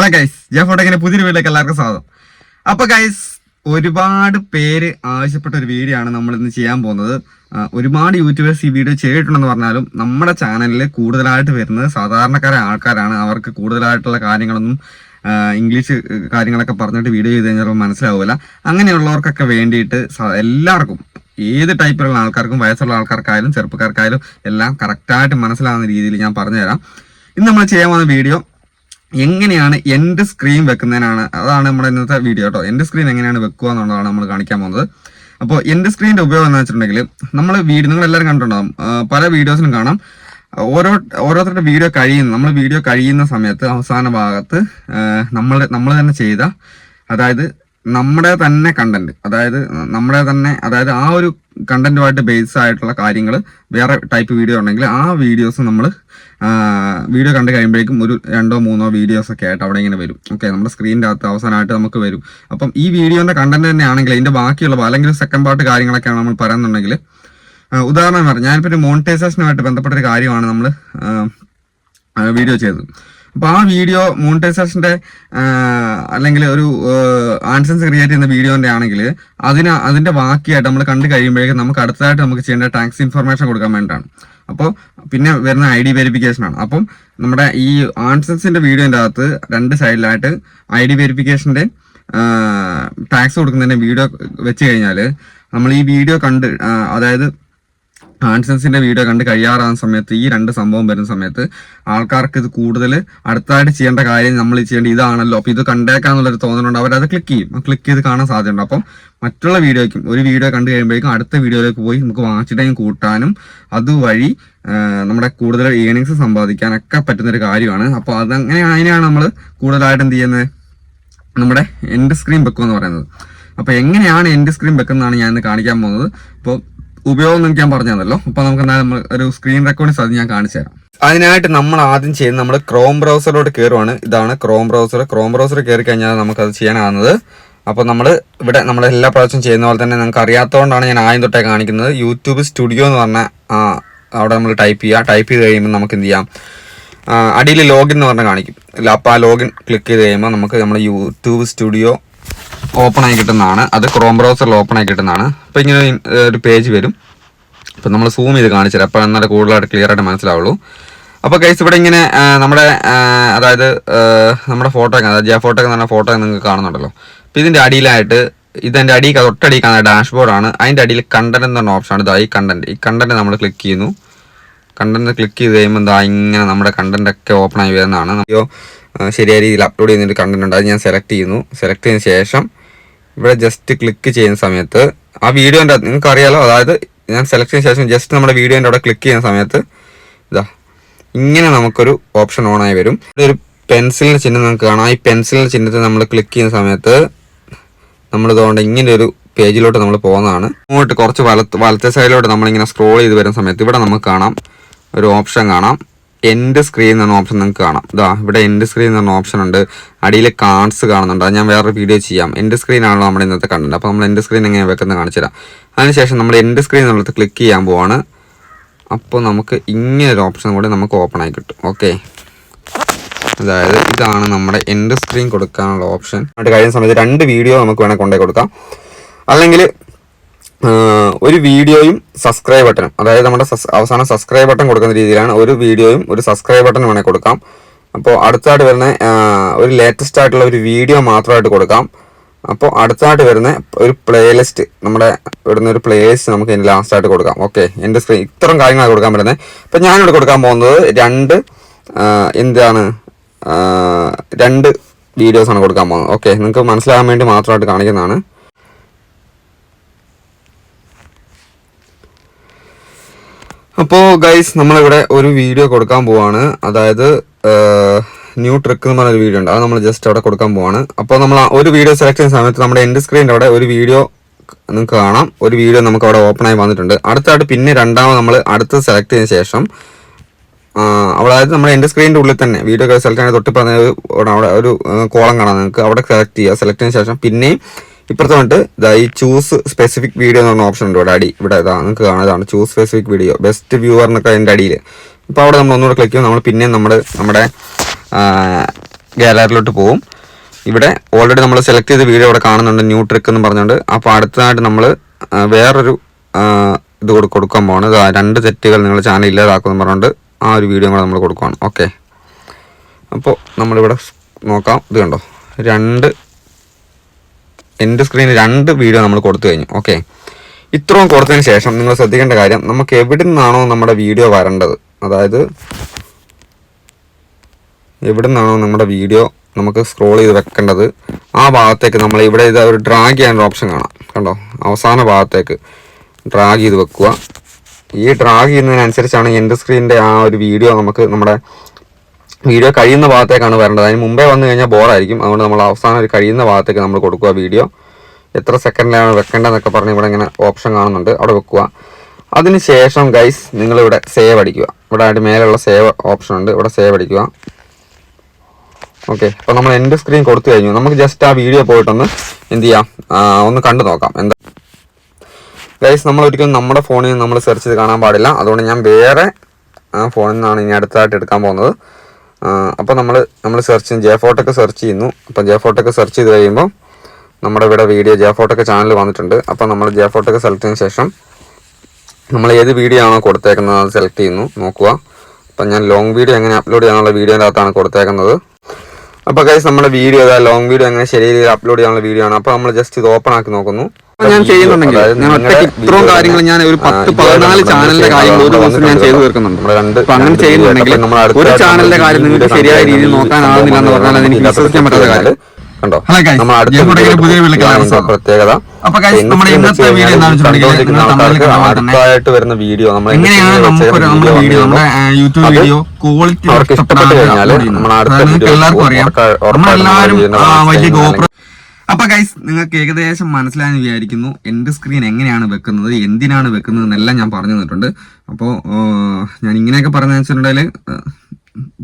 Hello guys ഞാൻ photo ഇങ്ങനെ പുതിയൊരു വീട്ടിലേക്ക് എല്ലാവർക്കും സ്വാഗതം. അപ്പൊ ഗൈസ് ഒരുപാട് പേര് ആവശ്യപ്പെട്ട ഒരു വീഡിയോ ആണ് നമ്മൾ ഇന്ന് ചെയ്യാൻ പോകുന്നത്. ഒരുപാട് യൂട്യൂബേഴ്സ് ഈ വീഡിയോ ചെയ്തിട്ടുണ്ടെന്ന് പറഞ്ഞാലും നമ്മുടെ ചാനലിൽ കൂടുതലായിട്ട് വരുന്നത് സാധാരണക്കാരായ ആൾക്കാരാണ്. അവർക്ക് കൂടുതലായിട്ടുള്ള കാര്യങ്ങളൊന്നും ഇംഗ്ലീഷ് കാര്യങ്ങളൊക്കെ പറഞ്ഞിട്ട് വീഡിയോ ചെയ്ത് കഴിഞ്ഞാൽ മനസ്സിലാവില്ല. അങ്ങനെയുള്ളവർക്കൊക്കെ വേണ്ടിയിട്ട് എല്ലാവർക്കും ഏത് ടൈപ്പിലുള്ള ആൾക്കാർക്കും വയസ്സുള്ള ആൾക്കാർക്കായാലും ചെറുപ്പക്കാർക്കായാലും എല്ലാം കറക്റ്റായിട്ട് മനസ്സിലാവുന്ന രീതിയിൽ ഞാൻ പറഞ്ഞുതരാം. ഇന്ന് നമ്മൾ ചെയ്യാൻ പോകുന്ന വീഡിയോ എങ്ങനെയാണ് എന്റെ സ്ക്രീൻ വെക്കുന്നതിനാണ് അതാണ് നമ്മുടെ ഇന്നത്തെ വീഡിയോ കേട്ടോ എന്റെ സ്ക്രീൻ എങ്ങനെയാണ് വെക്കുക എന്നുള്ളതാണ് നമ്മൾ കാണിക്കാൻ പോകുന്നത്. അപ്പോൾ എന്റെ സ്ക്രീനിന്റെ ഉപയോഗം എന്ന് വെച്ചിട്ടുണ്ടെങ്കിൽ നമ്മൾ വീഡിയോ നിങ്ങൾ എല്ലാവരും കണ്ടിട്ടുണ്ടാകും പല വീഡിയോസിലും കാണാം. ഓരോ ഓരോരുത്തരുടെ വീഡിയോ കഴിയുന്ന നമ്മൾ വീഡിയോ കഴിയുന്ന സമയത്ത് അവസാന ഭാഗത്ത് നമ്മൾ നമ്മൾ തന്നെ ചെയ്ത അതായത് നമ്മുടെ തന്നെ കണ്ടന്റ് അതായത് നമ്മുടെ തന്നെ അതായത് ആ ഒരു കണ്ടന്റുമായിട്ട് ബേസ് ആയിട്ടുള്ള കാര്യങ്ങൾ വേറെ ടൈപ്പ് വീഡിയോ ഉണ്ടെങ്കിൽ ആ വീഡിയോസ് നമ്മൾ വീഡിയോ കണ്ടു കഴിയുമ്പോഴേക്കും ഒരു രണ്ടോ മൂന്നോ വീഡിയോസ് ഒക്കെ ആയിട്ട് അവിടെ ഇങ്ങനെ വരും. ഓക്കെ നമ്മുടെ സ്ക്രീനിന്റെ അകത്ത് അവസാനമായിട്ട് നമുക്ക് വരും. അപ്പം ഈ വീഡിയോന്റെ കണ്ടന്റ് തന്നെ ആണെങ്കിൽ ഇതിന്റെ ബാക്കിയുള്ള അല്ലെങ്കിൽ സെക്കൻഡ് പാർട്ട് കാര്യങ്ങളൊക്കെയാണ് നമ്മൾ പറയുന്നുണ്ടെങ്കിൽ ഉദാഹരണം പറഞ്ഞു ഞാനിപ്പോൾ ഒരു മോണിറ്റൈസേഷനുമായിട്ട് ബന്ധപ്പെട്ട ഒരു കാര്യമാണ് നമ്മൾ വീഡിയോ ചെയ്തത്. അപ്പൊ ആ വീഡിയോ മോണിറ്റൈസേഷന്റെ അല്ലെങ്കിൽ ഒരു ആൻസൻസ് ക്രിയേറ്റ് ചെയ്യുന്ന വീഡിയോന്റെ ആണെങ്കിൽ അതിന് അതിന്റെ ബാക്കിയായിട്ട് നമ്മൾ കണ്ടു കഴിയുമ്പോഴേക്കും നമുക്ക് അടുത്തതായിട്ട് നമുക്ക് ചെയ്യേണ്ട ടാക്സ് ഇൻഫർമേഷൻ കൊടുക്കാൻ വേണ്ടിയിട്ടാണ്. അപ്പോൾ പിന്നെ വരുന്ന ഐ ഡി വെരിഫിക്കേഷൻ ആണ്. അപ്പം നമ്മുടെ ഈ ആൻസൻസിന്റെ വീഡിയോന്റെ അകത്ത് രണ്ട് സൈഡിലായിട്ട് ഐ ഡി വെരിഫിക്കേഷന്റെ ടാക്സ് കൊടുക്കുന്നതിന്റെ വീഡിയോ വെച്ച് കഴിഞ്ഞാൽ നമ്മൾ ഈ വീഡിയോ കണ്ട് അതായത് ആൻസൻസിന്റെ വീഡിയോ കണ്ട് കഴിയാറാകുന്ന സമയത്ത് ഈ രണ്ട് സംഭവം വരുന്ന സമയത്ത് ആൾക്കാർക്ക് ഇത് കൂടുതൽ അടുത്തായിട്ട് ചെയ്യേണ്ട കാര്യം നമ്മൾ ചെയ്യേണ്ട ഇതാണല്ലോ. അപ്പൊ ഇത് കണ്ടേക്കാന്നുള്ളൊരു തോന്നലുണ്ട്. അവരത് ക്ലിക്ക് ചെയ്യും. ക്ലിക്ക് ചെയ്ത് കാണാൻ സാധ്യതയുണ്ട്. അപ്പം മറ്റുള്ള വീഡിയോയ്ക്കും ഒരു വീഡിയോ കണ്ടു കഴിയുമ്പോഴേക്കും അടുത്ത വീഡിയോയിലേക്ക് പോയി നമുക്ക് വാച്ച് ടൈം കൂട്ടാനും അതുവഴി നമ്മുടെ കൂടുതൽ ഏണിങ്സ് സമ്പാദിക്കാനൊക്കെ പറ്റുന്ന ഒരു കാര്യമാണ്. അപ്പോൾ അതങ്ങനെ അതിനെയാണ് നമ്മൾ കൂടുതലായിട്ട് എന്ത് ചെയ്യുന്നത്? നമ്മുടെ എൻഡ് സ്ക്രീൻ എന്ന് പറയുന്നത്. അപ്പോൾ എങ്ങനെയാണ് എൻഡ് സ്ക്രീൻ വെക്കുന്നതാണ് ഞാൻ ഇന്ന് കാണിക്കാൻ പോകുന്നത്. അപ്പോൾ ഉപയോഗം നിങ്ങൾക്ക് ഞാൻ പറഞ്ഞു തന്നല്ലോ അപ്പൊ നമുക്ക് നമ്മൾ ഒരു സ്ക്രീൻ റെക്കോർഡിങ് അത് ഞാൻ കാണിച്ചു തരാം. അതിനായിട്ട് നമ്മൾ ആദ്യം ചെയ്യുന്നത് നമ്മൾ ക്രോം ബ്രൗസറിലോട്ട് കയറുവാണ് ഇതാണ് ക്രോം ബ്രൗസർ ക്രോം ബ്രൗസർ കയറി കഴിഞ്ഞാൽ നമുക്ക് അത് ചെയ്യാനാകുന്നത്. അപ്പോൾ നമ്മൾ ഇവിടെ നമ്മൾ എല്ലാ പ്രാവശ്യം ചെയ്യുന്ന പോലെ തന്നെ നമുക്ക് അറിയാത്തതുകൊണ്ടാണ് ഞാൻ ആദ്യം തൊട്ടേ കാണിക്കുന്നത്. യൂട്യൂബ് സ്റ്റുഡിയോ എന്ന് പറഞ്ഞ അവിടെ നമ്മൾ ടൈപ്പ് ചെയ്യുക. ടൈപ്പ് ചെയ്ത് കഴിയുമ്പോൾ നമുക്ക് എന്ത് ചെയ്യാം? അടിയിൽ ലോഗിൻ എന്ന് പറഞ്ഞാൽ കാണിക്കും. അപ്പോൾ ആ ലോഗിൻ ക്ലിക്ക് ചെയ്ത് കഴിയുമ്പോൾ നമുക്ക് നമ്മുടെ യൂട്യൂബ് സ്റ്റുഡിയോ ഓപ്പൺ ആയി കിട്ടുന്നതാണ്. അത് ക്രോം ബ്രൗസറിൽ ഓപ്പൺ ആയി കിട്ടുന്നതാണ്. അപ്പോൾ ഇങ്ങനെ ഒരു പേജ് വരും. അപ്പോൾ നമ്മൾ സൂം ചെയ്ത് കാണിച്ചു തരാം. അപ്പോൾ എന്നാലേ കൂടുതലായിട്ട് ക്ലിയർ ആയിട്ട് മനസ്സിലാവുള്ളൂ. അപ്പോൾ ഗൈസ് ഇവിടെ ഇങ്ങനെ നമ്മുടെ അതായത് നമ്മുടെ ഫോട്ടോ അതായത് ജെ ഫോട്ടോ എന്ന് പറഞ്ഞ ഫോട്ടോ നിങ്ങൾക്ക് കാണുന്നുണ്ടല്ലോ. അപ്പോൾ ഇതിന്റെ അടിയിലായിട്ട് ഇതിന്റെ അടിയിൽ തൊട്ടടിയിൽ കാണുന്ന ഡാഷ്ബോർഡാണ് അതിന്റെ അടിയിൽ കണ്ടന്റ് എന്ന് പറഞ്ഞ ഓപ്ഷനാണ് ഇതാ ഈ കണ്ടന്റ് ഈ കണ്ടന്റ് നമ്മൾ ക്ലിക്ക് ചെയ്യുന്നു. കണ്ടന്റ് ക്ലിക്ക് ചെയ്ത് കഴിയുമ്പോൾ എന്താ ഇങ്ങനെ നമ്മുടെ കണ്ടന്റ് ഒക്കെ ഓപ്പൺ ആയി വരുന്നതാണ്. ശരിയായ രീതിയിൽ അപ്ലോഡ് ചെയ്യുന്ന ഒരു കണ്ടന്റ് ഉണ്ട്. അത് ഞാൻ സെലക്ട് ചെയ്യുന്നു. സെലക്ട് ചെയ്തതിന് ശേഷം ഇവിടെ ജസ്റ്റ് ക്ലിക്ക് ചെയ്യുന്ന സമയത്ത് ആ വീഡിയോന്റെ നിങ്ങൾക്ക് അറിയാലോ അതായത് ഞാൻ സെലക്ഷൻ ശേഷം ജസ്റ്റ് നമ്മുടെ വീഡിയോന്റെ അവിടെ ക്ലിക്ക് ചെയ്യുന്ന സമയത്ത് ഇതാ ഇങ്ങനെ നമുക്കൊരു ഓപ്ഷൻ ഓൺ ആയി വരും. ഇവിടെ ഒരു പെൻസിലിന്റെ ചിഹ്നം നമുക്ക് കാണാം. ഈ പെൻസിലിന്റെ ചിഹ്നത്തിൽ നമ്മൾ ക്ലിക്ക് ചെയ്യുന്ന സമയത്ത് നമ്മൾ ഇതുകൊണ്ട് ഇങ്ങനെ ഒരു പേജിലോട്ട് നമ്മൾ പോകുന്നതാണ്. ഇങ്ങോട്ട് കുറച്ച് വലത്ത് വലത്തെ സൈഡിലോട്ട് നമ്മളിങ്ങനെ സ്ക്രോൾ ചെയ്ത് വരുന്ന സമയത്ത് ഇവിടെ നമുക്ക് കാണാം. ഒരു ഓപ്ഷൻ കാണാം. എൻഡ് സ്ക്രീൻ എന്ന ഓപ്ഷൻ നിങ്ങൾക്ക് കാണാം. ഇതാ ഇവിടെ എൻഡ് സ്ക്രീൻ എന്ന ഓപ്ഷൻ ഉണ്ട്. അടിയിൽ കാർഡ്സ് കാണുന്നുണ്ട്. അത് ഞാൻ വേറൊരു വീഡിയോ ചെയ്യാം. എൻഡ് സ്ക്രീൻ ആണല്ലോ നമ്മുടെ ഇന്നത്തെ കണ്ടത് അപ്പോൾ നമ്മൾ എൻഡ് സ്ക്രീൻ എങ്ങനെ വെക്കുന്നത് കാണിച്ചു തരാം. അതിനുശേഷം നമ്മൾ എൻഡ് സ്ക്രീൻ എന്നുള്ളത് ക്ലിക്ക് ചെയ്യാൻ പോവാണ്. അപ്പോൾ നമുക്ക് ഇങ്ങനെ ഒരു ഓപ്ഷൻ കൂടി നമുക്ക് ഓപ്പൺ ആയി കിട്ടും. ഓക്കെ അതായത് ഇതാണ് നമ്മുടെ എൻഡ് സ്ക്രീൻ കൊടുക്കാനുള്ള ഓപ്ഷൻ ആയിട്ട് കഴിയുന്ന സമയത്ത് രണ്ട് വീഡിയോ നമുക്ക് വേണമെങ്കിൽ കൊണ്ടേ കൊടുക്കാം. അല്ലെങ്കിൽ ഒരു വീഡിയോയും സബ്സ്ക്രൈബ് ബട്ടണും അതായത് നമ്മുടെ അവസാനം സബ്സ്ക്രൈബ് ബട്ടൺ കൊടുക്കുന്ന രീതിയിലാണ് ഒരു വീഡിയോയും ഒരു സബ്സ്ക്രൈബ് ബട്ടൺ വേണേൽ കൊടുക്കാം. അപ്പോൾ അടുത്തായിട്ട് വരുന്ന ഒരു ലേറ്റസ്റ്റ് ആയിട്ടുള്ള ഒരു വീഡിയോ മാത്രമായിട്ട് കൊടുക്കാം. അപ്പോൾ അടുത്തായിട്ട് വരുന്ന ഒരു പ്ലേലിസ്റ്റ് നമ്മുടെ ഇവിടുന്ന് ഒരു പ്ലേലിസ്റ്റ് നമുക്ക് ഇതിന് ലാസ്റ്റ് ആയിട്ട് കൊടുക്കാം. ഓക്കെ എന്റെ സ്ക്രീൻ ഇത്തരം കാര്യങ്ങളാണ് കൊടുക്കാൻ പറ്റുന്നത്. അപ്പം ഞാനിവിടെ കൊടുക്കാൻ പോകുന്നത് രണ്ട് എന്താണ് രണ്ട് വീഡിയോസാണ് കൊടുക്കാൻ പോകുന്നത്. ഓക്കെ നിങ്ങൾക്ക് മനസ്സിലാകാൻ വേണ്ടി മാത്രമായിട്ട് കാണിക്കുന്നതാണ്. അപ്പോൾ ഗൈസ് നമ്മളിവിടെ ഒരു വീഡിയോ കൊടുക്കാൻ പോവാണ്. അതായത് ന്യൂ ട്രിക്ക് എന്ന് പറഞ്ഞൊരു വീഡിയോ ഉണ്ട്. അത് നമ്മൾ ജസ്റ്റ് അവിടെ കൊടുക്കാൻ പോവാണ്. അപ്പോൾ നമ്മൾ ഒരു വീഡിയോ സെലക്ട് ചെയ്യുന്ന സമയത്ത് നമ്മുടെ എൻഡ് സ്ക്രീനിന്റെ അവിടെ ഒരു വീഡിയോ നിങ്ങൾക്ക് കാണാം. ഒരു വീഡിയോ നമുക്ക് അവിടെ ഓപ്പൺ ആയി വന്നിട്ടുണ്ട്. അടുത്തായിട്ട് പിന്നെ രണ്ടാമത് നമ്മൾ അടുത്ത് സെലക്ട് ചെയ്തതിന് ശേഷം അതായത് നമ്മുടെ എന്റെ സ്ക്രീനിന്റെ ഉള്ളിൽ തന്നെ വീഡിയോ സെലക്ട് ചെയ്യാൻ തൊട്ട് പറഞ്ഞ ഒരു- അവിടെ ഒരു കോളം കാണാം നിങ്ങൾക്ക്. അവിടെ സെലക്ട് ചെയ്യുക. സെലക്ട് ചെയ്തതിന് ശേഷം പിന്നെയും ഇപ്പുറത്ത് വന്നിട്ട് ഇതാ ഈ ചൂസ് സ്പെസിഫിക് വീഡിയോ എന്ന് പറഞ്ഞ ഓപ്ഷൻ ഉണ്ട് ഇവിടെ അടി. ഇവിടെ ഇതാ നിങ്ങൾക്ക് കാണാതാണ് choose specific video best viewer എന്നൊക്കെ അതിന്റെ അടിയിൽ ഇപ്പോൾ അവിടെ നമ്മൾ ഒന്നുകൂടെ ക്ലിക്ക് ചെയ്യും നമ്മൾ പിന്നെ നമ്മൾ നമ്മുടെ ഗാലറിയിലോട്ട് പോകും ഇവിടെ ഓൾറെഡി നമ്മൾ സെലക്ട് ചെയ്ത വീഡിയോ ഇവിടെ കാണുന്നുണ്ട് ന്യൂ ട്രിക്ക് എന്ന് പറഞ്ഞുകൊണ്ട്. അപ്പോൾ അടുത്തതായിട്ട് നമ്മൾ വേറൊരു ഇത് കൊടു- കൊടുക്കാൻ പോവാണ്. രണ്ട് തെറ്റുകൾ നിങ്ങൾ ചാനൽ ഇല്ലാതാക്കുമെന്ന് പറഞ്ഞുകൊണ്ട് ആ ഒരു വീഡിയോ കൂടെ നമ്മൾ കൊടുക്കുവാണ്. ഓക്കെ അപ്പോൾ നമ്മളിവിടെ നോക്കാം. ഇത് കണ്ടോ? രണ്ട് എന്റെ സ്ക്രീനിൽ രണ്ട് വീഡിയോ നമ്മൾ കൊടുത്തു കഴിഞ്ഞു. ഓക്കെ ഇത്രയും കൊടുത്തതിന് ശേഷം നിങ്ങൾ ശ്രദ്ധിക്കേണ്ട കാര്യം നമുക്ക് എവിടെ നിന്നാണോ നമ്മുടെ വീഡിയോ വരേണ്ടത്. അതായത് എവിടെ നിന്നാണോ നമ്മുടെ വീഡിയോ നമുക്ക് സ്ക്രോൾ ചെയ്ത് വെക്കേണ്ടത് ആ ഭാഗത്തേക്ക് നമ്മൾ ഇവിടെ ഇത് ഒരു ഡ്രാഗ് ചെയ്യാനുള്ള ഓപ്ഷൻ കാണാം. കണ്ടോ? അവസാന ഭാഗത്തേക്ക് ഡ്രാഗ് ചെയ്ത് വെക്കുക. ഈ ഡ്രാഗ് ചെയ്യുന്നതിനനുസരിച്ചാണ് എന്റെ സ്ക്രീനിന്റെ ആ ഒരു വീഡിയോ നമുക്ക് നമ്മുടെ വീഡിയോ കഴിയുന്ന ഭാഗത്തേക്കാണ് വരേണ്ടത്. അതിന് മുമ്പേ വന്നു കഴിഞ്ഞാൽ ബോറായിരിക്കും. അതുകൊണ്ട് നമ്മൾ അവസാനം ഒരു കഴിയുന്ന ഭാഗത്തേക്ക് നമ്മൾ കൊടുക്കുക വീഡിയോ എത്ര സെക്കൻഡിലാണ് വെക്കേണ്ടതെന്നൊക്കെ പറഞ്ഞ് ഇവിടെ ഇങ്ങനെ ഓപ്ഷൻ കാണുന്നുണ്ട്. അവിടെ വെക്കുക. അതിനുശേഷം ഗൈസ് നിങ്ങളിവിടെ സേവ് അടിക്കുക. ഇവിടെ ആയിട്ട് മേലുള്ള സേവ് ഓപ്ഷൻ ഉണ്ട്. ഇവിടെ സേവ് അടിക്കുക. ഓക്കെ അപ്പോൾ നമ്മൾ എന്റെ സ്ക്രീൻ കൊടുത്തു കഴിഞ്ഞു. നമുക്ക് ജസ്റ്റ് ആ വീഡിയോ പോയിട്ടൊന്ന് എന്ത് ചെയ്യാം? ഒന്ന് കണ്ടു നോക്കാം. എന്താ? ഗൈസ് നമ്മൾ ഒരിക്കലും നമ്മുടെ ഫോണിൽ നമ്മൾ സെർച്ച് ചെയ്ത് കാണാൻ പാടില്ല. അതുകൊണ്ട് ഞാൻ വേറെ ഫോണിൽ നിന്നാണ് ഇനി അടുത്തായിട്ട് എടുക്കാൻ പോകുന്നത്. അപ്പോൾ നമ്മൾ നമ്മൾ സെർച്ച് ചെയ്യും ജെ ഫോട്ടൊക്കെ സെർച്ച് ചെയ്യുന്നു. അപ്പം ജെ ഫോട്ടൊക്കെ സെർച്ച് ചെയ്ത് കഴിയുമ്പോൾ നമ്മുടെ ഇവിടെ വീഡിയോ ജെ ഫോട്ടൊക്കെ ചാനൽ വന്നിട്ടുണ്ട്. അപ്പോൾ നമ്മൾ ജെ ഫോട്ടൊക്കെ സെലക്ട് ചെയ്തതിന് ശേഷം നമ്മൾ ഏത് വീഡിയോ ആണോ കൊടുത്തേക്കുന്നത് അത് സെലക്ട് ചെയ്യുന്നു. നോക്കുക. അപ്പം ഞാൻ ലോങ് വീഡിയോ എങ്ങനെ അപ്ലോഡ് ചെയ്യാനുള്ള വീഡിയോന്റെ അകത്താണ് കൊടുത്തേക്കുന്നത്. അപ്പോൾ കൈസ് നമ്മുടെ വീഡിയോ അതായത് ലോങ് വീഡിയോ എങ്ങനെ ശരിയായി രീതിയിൽ അപ്ലോഡ് ചെയ്യാനുള്ള വീഡിയോ ആണ്. അപ്പോൾ നമ്മൾ ജസ്റ്റ് ഇത് ഓപ്പൺ ആക്കി നോക്കുന്നു. ഞാൻ ചെയ്യുന്നുണ്ടെങ്കിൽ ഞാൻ ഒറ്റയ്ക്ക് ഇത്രയും കാര്യങ്ങൾ ഞാൻ ഒരു പത്ത് പതിനാല് ചാനലിന്റെ കാര്യങ്ങൾ ഒരു ദിവസം ഞാൻ ചെയ്തു തീർക്കുന്നുണ്ട്. അപ്പൊ അങ്ങനെ ചെയ്യുന്നുണ്ടെങ്കിൽ ഒരു ചാനലിന്റെ കാര്യം നിങ്ങൾക്ക് ശരിയായ രീതിയിൽ നോക്കാനാവുന്നില്ല എന്ന് പറഞ്ഞാൽ അത് എനിക്ക് വിശ്വസിക്കാൻ പറ്റാത്ത കാര്യം. കണ്ടോ? നമ്മൾ അടുത്ത. പ്രത്യേകത? അടുത്തായിട്ട് വരുന്ന വീഡിയോ നമ്മൾ അവർക്ക് ഇഷ്ടപ്പെട്ട് കഴിഞ്ഞാൽ അടുത്ത വീഡിയോ അപ്പൊ ഗൈസ് നിങ്ങൾക്ക് ഏകദേശം മനസ്സിലായെന്ന് വിചാരിക്കുന്നു എന്റെ സ്ക്രീൻ എങ്ങനെയാണ് വെക്കുന്നത് എന്തിനാണ് വെക്കുന്നത് എന്നെല്ലാം ഞാൻ പറഞ്ഞു തന്നിട്ടുണ്ട്. അപ്പോൾ ഞാൻ ഇങ്ങനെയൊക്കെ പറഞ്ഞു വെച്ചിട്ടുണ്ടെങ്കിൽ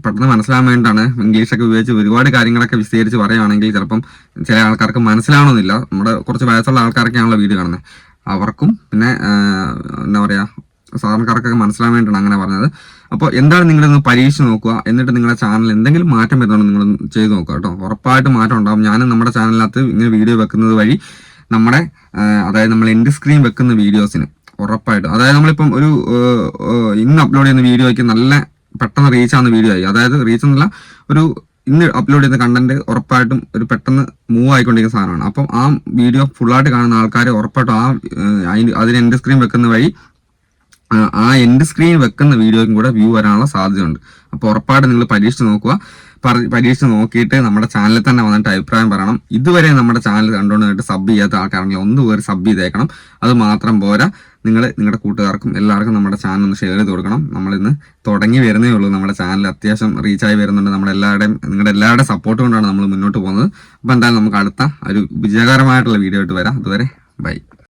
പെട്ടെന്ന് മനസ്സിലാൻ വേണ്ടിയിട്ടാണ് ഇംഗ്ലീഷൊക്കെ ഉപയോഗിച്ച് ഒരുപാട് കാര്യങ്ങളൊക്കെ വിശദീകരിച്ച് പറയുകയാണെങ്കിൽ ചിലപ്പം ചില ആൾക്കാർക്ക് മനസ്സിലാവണമെന്നില്ല. നമ്മുടെ കുറച്ച് വയസ്സുള്ള ആൾക്കാരൊക്കെയാണല്ലോ വീട് കാണുന്നത്. അവർക്കും പിന്നെ എന്താ പറയാ സാധാരണക്കാർക്കൊക്കെ മനസ്സിലാൻ വേണ്ടിയിട്ടാണ് അങ്ങനെ പറഞ്ഞത്. അപ്പോൾ എന്താണ് നിങ്ങളൊന്ന് പരീക്ഷിച്ച് നോക്കുക? എന്നിട്ട് നിങ്ങളുടെ ചാനൽ എന്തെങ്കിലും മാറ്റം വരുന്നുണ്ടോ നിങ്ങൾ ചെയ്ത് നോക്കുക കേട്ടോ. ഉറപ്പായിട്ട് മാറ്റം ഉണ്ടാകും ഞാനും നമ്മുടെ ചാനലിനകത്ത് ഇങ്ങനെ വീഡിയോ വെക്കുന്നത് വഴി നമ്മുടെ അതായത് നമ്മൾ എൻഡ് സ്ക്രീൻ വെക്കുന്ന വീഡിയോസിന് ഉറപ്പായിട്ടും. അതായത് നമ്മളിപ്പം ഒരു ഇന്ന് അപ്ലോഡ് ചെയ്യുന്ന വീഡിയോയ്ക്ക് നല്ല പെട്ടെന്ന് റീച്ച് ആവുന്ന വീഡിയോ ആയി. അതായത് റീച്ച് എന്നല്ല ഒരു ഇന്ന് അപ്ലോഡ് ചെയ്യുന്ന കണ്ടന്റ് ഉറപ്പായിട്ടും ഒരു പെട്ടെന്ന് മൂവ് ആയിക്കൊണ്ടിരിക്കുന്ന സാധനമാണ്. അപ്പം ആ വീഡിയോ ഫുള്ളായിട്ട് കാണുന്ന ആൾക്കാർ ഉറപ്പായിട്ടും ആ അതിന് എൻഡ് സ്ക്രീൻ വെക്കുന്ന വഴി ആ, എൻഡ് സ്ക്രീൻ വെക്കുന്ന വീഡിയോയ്ക്കും കൂടെ വ്യൂ വരാനുള്ള സാധ്യതയുണ്ട്. അപ്പോൾ ഉറപ്പായിട്ട് നിങ്ങൾ പരീക്ഷിച്ച് നോക്കുക. പരീക്ഷ നോക്കിയിട്ട് നമ്മുടെ ചാനലിൽ തന്നെ വന്നിട്ട് അഭിപ്രായം പറയണം. ഇതുവരെ നമ്മുടെ ചാനൽ കണ്ടുകൊണ്ടിട്ട് സബ് ചെയ്യാത്ത ആൾക്കാരെങ്കിൽ ഒന്ന് പേര് സബ് ചെയ്തേക്കണം. അത് മാത്രം പോരാ. നിങ്ങൾ നിങ്ങളുടെ കൂട്ടുകാർക്കും എല്ലാവർക്കും നമ്മുടെ ചാനൽ ഒന്ന് ഷെയർ ചെയ്ത് കൊടുക്കണം. നമ്മളിന്ന് തുടങ്ങി വരുന്നേ ഉള്ളൂ. നമ്മുടെ ചാനൽ അത്യാവശ്യം റീച്ചായി വരുന്നുണ്ട്. നമ്മുടെ എല്ലാവരുടെയും നിങ്ങളുടെ എല്ലാവരുടെയും സപ്പോർട്ട് കൊണ്ടാണ് നമ്മൾ മുന്നോട്ട് പോകുന്നത്. അപ്പോൾ എന്തായാലും നമുക്ക് അടുത്ത ഒരു വിജയകരമായിട്ടുള്ള വീഡിയോ ആയിട്ട് വരാം. അതുവരെ ബൈ